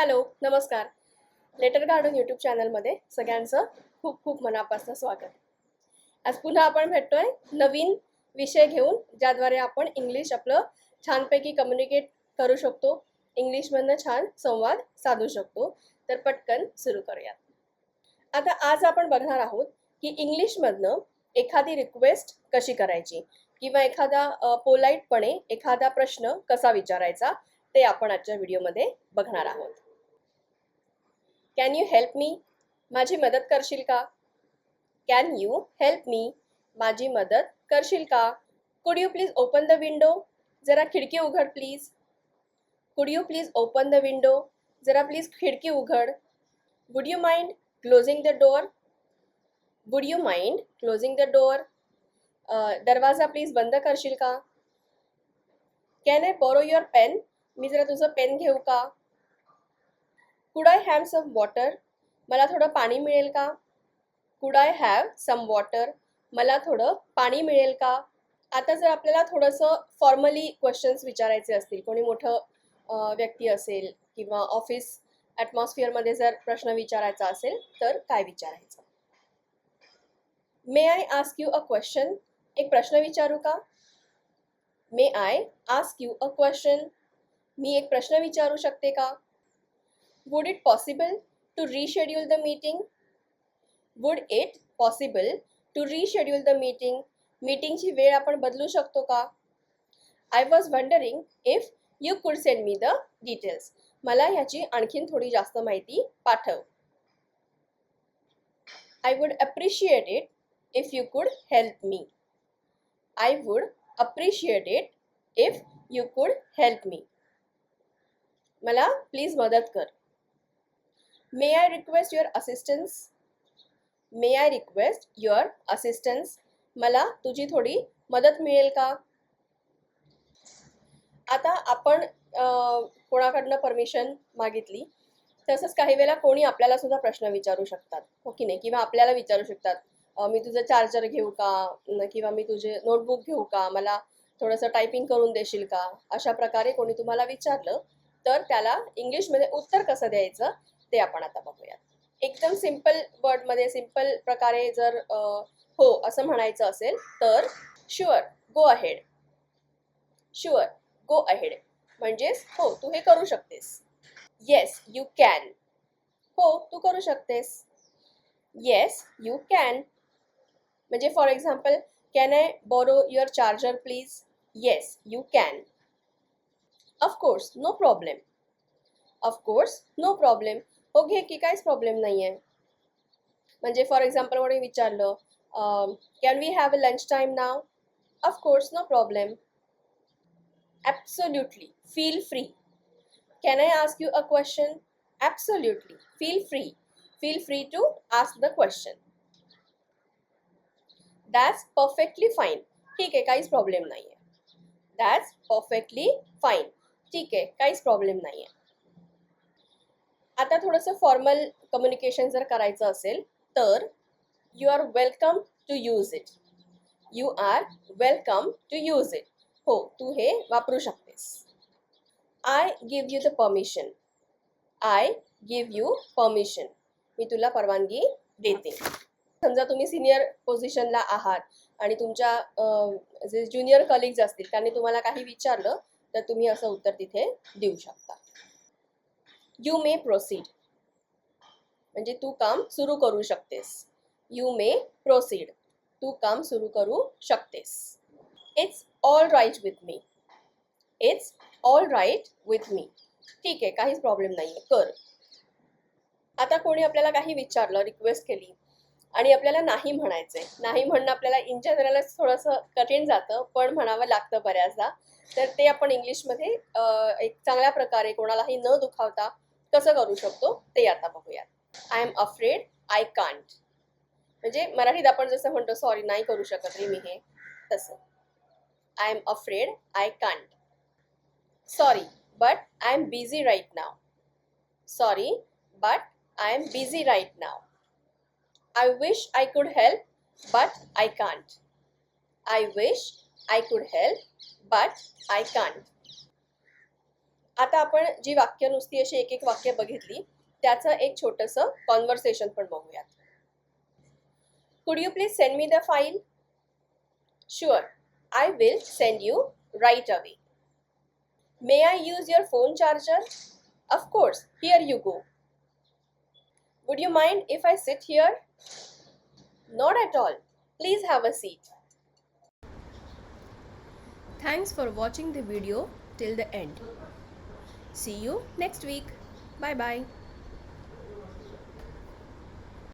Hello नमस्कार. Letter garden YouTube चॅनलमध्ये सगळ्यांचं खूप खूप मनापासून स्वागत. आज पुन्हा आपण भेटतोय नवीन विषय घेऊन ज्याद्वारे आपण इंग्लिश आपलं छानपैकी कम्युनिकेट करू शकतो. इंग्लिशमधनं छान संवाद साधू शकतो. तर पटकन सुरू करूयात. आता आज आपण बघणार आहोत की इंग्लिशमधनं एखादी रिक्वेस्ट कशी करायची? किंवा एखादा पोलाईटपणे एखादा प्रश्न कसा विचारायचा? ते आपण आजच्या व्हिडिओमध्ये बघणार आहोत. कॅन यू हेल्प मी माझी मदत करशील का? कॅन यू हेल्प मी माझी मदत करशील का? Could you please open the window जरा खिडकी उघड please could you please open the window जरा प्लीज खिडकी उघड. Would you mind closing the door would you mind closing the door दरवाजा प्लीज बंद करशील का? Can I borrow your pen मी जरा तुझं पेन घेऊ का? Could I have some water मला थोडं पाणी मिळेल का? Could I have some water मला थोडं पाणी मिळेल का? आता जर आपल्याला थोडंसं फॉर्मली क्वेश्चन्स विचारायचे असतील कोणी मोठं व्यक्ती असेल किंवा ऑफिस ॲटमॉस्फिअरमध्ये जर प्रश्न विचारायचा असेल तर काय विचारायचं? May I ask you a question एक प्रश्न विचारू का? May I ask you a question मी एक प्रश्न विचारू शकते का? Would it possible to reschedule the meeting Would it possible to reschedule the meeting मीटिंगची वेळ आपण बदलू शकतो का? I was wondering if you could send me the details मला ह्याची आणखीन थोडी जास्त माहिती पाठव. I would appreciate it if you could help me I would appreciate it if you could help me मला प्लीज मदत कर. May I request your assistance may I request your assistance मला तुझी थोडी मदत मिळेल का? आता आपण कोणाकडनं परमिशन मागितली? तसंच काही वेळेला कोणी आपल्याला सुद्धा प्रश्न विचारू शकतात हो की नाही? किंवा आपल्याला विचारू शकतात मी तुझं चार्जर घेऊ का? किंवा मी तुझे नोटबुक घेऊ का? मला थोडंसं टायपिंग करून देशील का? अशा प्रकारे कोणी तुम्हाला विचारलं तर त्याला इंग्लिशमध्ये उत्तर कसं द्यायचं? ते आपण आता बघूयात. एकदम सिंपल वर्डमध्ये सिंपल प्रकारे जर हो असं म्हणायचं असेल तर sure go ahead sure go ahead म्हणजेच हो तू हे करू शकतेस. येस यू कॅन हो तू करू शकतेस. येस यू कॅन म्हणजे for example can I borrow your charger please yes you can of course no problem of course no problem घे की काहीच प्रॉब्लेम नाही आहे म्हणजे फॉर एक्झाम्पल कोणी विचारलं can we have a lunch time now of course no problem absolutely feel free can I ask you a question absolutely feel free feel free to ask the question that's perfectly fine ठीक आहे, काहीच problem नाही आहे that's perfectly fine ठीक आहे, काहीच problem नाही आहे आता थोडंसं फॉर्मल कम्युनिकेशन जर करायचं असेल तर you are welcome to use it you are welcome to use it हो तू हे वापरू शकतेस. I give you the permission I give you permission मी तुला परवानगी देते. समजा तुम्ही सिनियर पोझिशनला आहात आणि तुमच्या जे ज्युनियर कलिग्ज असतील त्यांनी तुम्हाला काही विचारलं तर तुम्ही असं उत्तर तिथे देऊ शकता. यू मे प्रोसीड म्हणजे तू काम सुरू करू शकतेस. यू मे प्रोसीड तू काम सुरू करू शकतेस. It's all right with me it's all right with me ठीक आहे काहीच प्रॉब्लेम नाही आहे कर. आता कोणी आपल्याला काही विचारलं रिक्वेस्ट केली आणि आपल्याला नाही म्हणायचंय. नाही म्हणणं आपल्याला इन जनरलच थोडंसं कठीण जातं पण म्हणावं लागतं बऱ्याचदा. तर ते आपण इंग्लिशमध्ये एक चांगल्या प्रकारे कोणालाही न दुखावता कसं करू शकतो ते आता बघूयात. I am afraid I can't म्हणजे मराठीत आपण जसं म्हणतो सॉरी नाही करू शकत रे मी हे. तसं. I am afraid I can't sorry but I am busy right now sorry but I am busy right now I wish I could help but I can't I wish I could help but I can't आता आपण जी वाक्य नुसती अशी एक एक वाक्य बघितली त्याचं एक छोटंसं कॉन्व्हर्सेशन पण बघूयात. Could you please send me the file sure I will send you right away may I use your phone charger of course here you go would you mind if I sit here not at all please have a seat thanks for watching the video till the end See you next week. Bye bye.